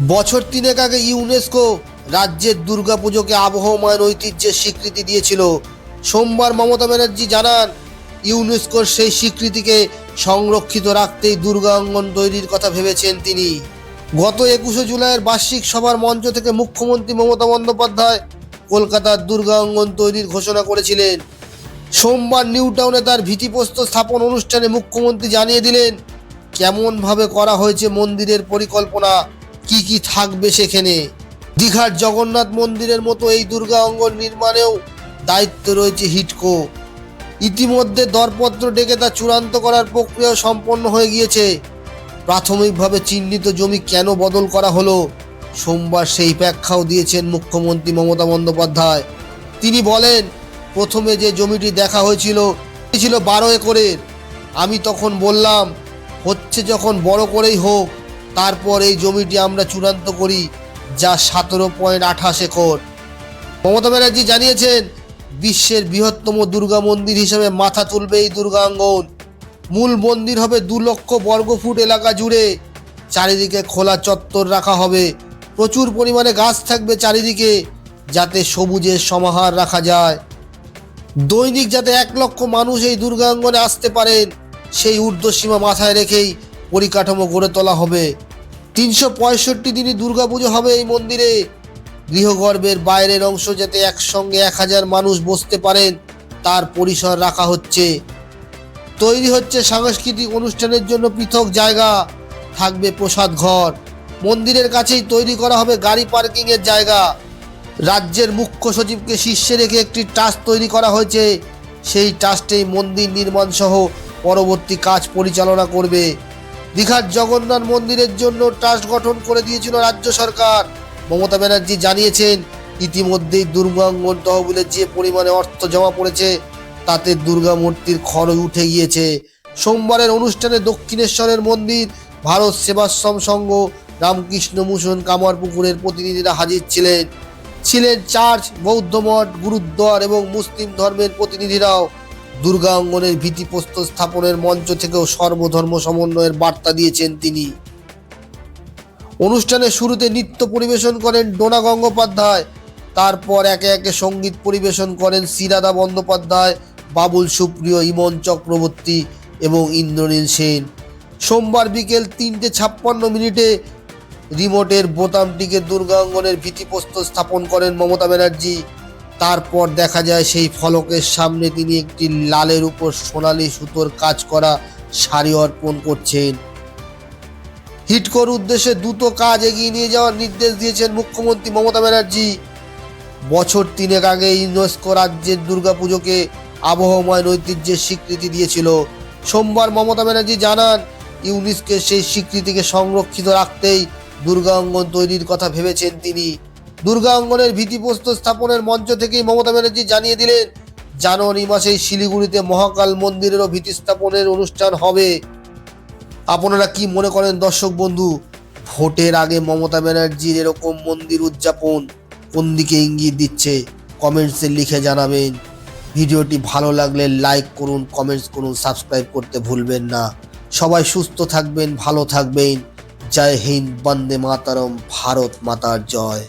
বছর তিনেক আগে ইউনেস্কো রাজ্যের দুর্গাপুজোকে আবহমান ঐতিহ্যের স্বীকৃতি দিয়েছিল। সোমবার মমতা ব্যানার্জি জানান, ইউনেস্কোর সেই স্বীকৃতিকে সংরক্ষিত রাখতেই দুর্গা অঙ্গন তৈরির কথা ভেবেছেন তিনি। গত একুশে জুলাইয়ের বার্ষিক সভার মঞ্চ থেকে মুখ্যমন্ত্রী মমতা বন্দ্যোপাধ্যায় কলকাতার দুর্গা অঙ্গন তৈরির ঘোষণা করেছিলেন। সোমবার নিউ টাউনে তার ভিত্তিপ্রস্তর স্থাপন অনুষ্ঠানে মুখ্যমন্ত্রী জানিয়ে দিলেন, কেমনভাবে করা হয়েছে মন্দিরের পরিকল্পনা কি কি থাকবে সেখানে? দীঘার জগন্নাথ মন্দিরের মতো এই দুর্গা অঙ্গন নির্মাণেও দায়িত্ব রয়েছে হিটকো। ইতিমধ্যে দরপত্র ডেকে তা চূড়ান্ত করার প্রক্রিয়া সম্পন্ন হয়ে গিয়েছে। প্রাথমিকভাবে চিহ্নিত জমি কেন বদল করা হলো? সোমবার সেই ব্যাখ্যাও দিয়েছেন মুখ্যমন্ত্রী মমতা বন্দ্যোপাধ্যায়। তিনি বলেন, প্রথমে যে জমিটি দেখা হয়েছিল ছিল বারো একরের। আমি তখন বললাম, হচ্ছে যখন বড় করেই হোক তারপর এই জমিটি আমরা চূড়ান্ত করি, যা সতেরো পয়েন্ট আঠাশ একর। মমতা ব্যানার্জি জানিয়েছেন, বিশ্বের বৃহত্তম দুর্গা মন্দির হিসেবে মাথা তুলবে এই দুর্গাঙ্গন মূল মন্দির হবে দু লক্ষ বর্গফুট এলাকা জুড়ে। চারিদিকে খোলা চত্বর রাখা হবে। প্রচুর পরিমাণে গাছ থাকবে চারিদিকে, যাতে সবুজের সমাহার রাখা যায়। দৈনিক যাতে এক লক্ষ মানুষ এই দুর্গাঙ্গনে আসতে পারেন, সেই ঊর্ধ্বসীমা মাথায় রেখেই পরিকাঠামো গড়ে তোলা হবে। তিনশো পঁয়ষট্টি দিনই দুর্গাপুজো হবে এই মন্দিরে। গৃহগর্ভের বাইরের অংশ যাতে একসঙ্গে এক হাজার মানুষ বসতে পারেন, তার পরিসর রাখা হচ্ছে। তৈরি হচ্ছে সাংস্কৃতিক অনুষ্ঠানের জন্য পৃথক জায়গা, থাকবে প্রসাদ ঘর। মন্দিরের কাছেই তৈরি করা হবে গাড়ি পার্কিংয়ের জায়গা। রাজ্যের মুখ্য সচিবকে শীর্ষে রেখে একটি ট্রাস্ট তৈরি করা হয়েছে। সেই ট্রাস্টেই মন্দির নির্মাণ সহ পরবর্তী কাজ পরিচালনা করবে। দীঘার জগন্নাথ মন্দিরের জন্য ট্রাস্ট গঠন করে দিয়েছিল রাজ্য সরকার। মমতা ব্যানার্জি জানিয়েছেন, ইতিমধ্যেই দুর্গাঙ্গন তহবিলে যে পরিমাণে অর্থ জমা পড়েছে, তাতে দুর্গা মূর্তির খরচ উঠে গিয়েছে। সোমবারের অনুষ্ঠানে দক্ষিণেশ্বরের মন্দির, ভারত সেবাশ্রম সংঘ, রামকৃষ্ণ মিশন, কামারপুকুরের প্রতিনিধিরা হাজির ছিলেন। ছিলেন চার্চ, বৌদ্ধ মঠ, গুরুদ্বার এবং মুসলিম ধর্মের প্রতিনিধিরাও। দুর্গা অঙ্গনের ভিত্তিপ্রস্তর স্থাপনের মঞ্চ থেকেও সর্বধর্ম সমন্বয়ের বার্তা দিয়েছেন তিনি। অনুষ্ঠানের শুরুতে নৃত্য পরিবেশন করেন ডোনা গঙ্গোপাধ্যায়, তারপর একে একে সংগীত পরিবেশন করেন সিরাদা বন্দ্যোপাধ্যায়, বাবুল সুপ্রিয়, ইমন চক্রবর্তী এবং ইন্দ্রনীল সেন। সোমবার বিকেল তিনটে ছাপ্পান্ন মিনিটে রিমোটের বোতামটিকে দুর্গাঙ্গনের ভিত্তিপ্রস্তর স্থাপন করেন মমতা ব্যানার্জি। তারপর দেখা যায় সেই ফলকের সামনে তিনি একটি লালের উপর সোনালি সুতোর কাজ করা শাড়ি অর্পণ করছেন। হিটকোর উদ্দেশ্যে দ্রুত কাজ এগিয়ে নিয়ে যাওয়ার নির্দেশ দিয়েছেন মুখ্যমন্ত্রী মমতা ব্যানার্জি। বছর তিনেক আগে ইউনেস্কো রাজ্যের দুর্গাপুজোকে আবহময় ঐতিহ্যের স্বীকৃতি দিয়েছিল। সোমবার মমতা ব্যানার্জি জানান, ইউনেস্কোর সেই স্বীকৃতিকে সংরক্ষিত রাখতেই দুর্গা অঙ্গন তৈরির কথা ভেবেছেন তিনি। দুর্গা অঙ্গনের ভিত্তিপ্রস্তর স্থাপনের মঞ্চ থেকেই মমতা ব্যানার্জি জানিয়ে দিলেন, জানুয়ারি মাসেই শিলিগুড়িতে মহাকাল মন্দিরেরও ভিত্তি স্থাপনের অনুষ্ঠান হবে। আপনারা কি মনে করেন দর্শক বন্ধু, ভোটের আগে মমতা ব্যানার্জির এরকম মন্দির উদযাপন কোন দিকে ইঙ্গিত দিচ্ছে? কমেন্টসে লিখে জানাবেন। ভিডিওটি ভালো লাগলে লাইক করুন কমেন্টস করুন সাবস্ক্রাইব করতে ভুলবেন না। সবাই সুস্থ থাকবেন, ভালো থাকবেন। জয় হিন্দ, বন্দে মাতারম, ভারত মাতার জয়।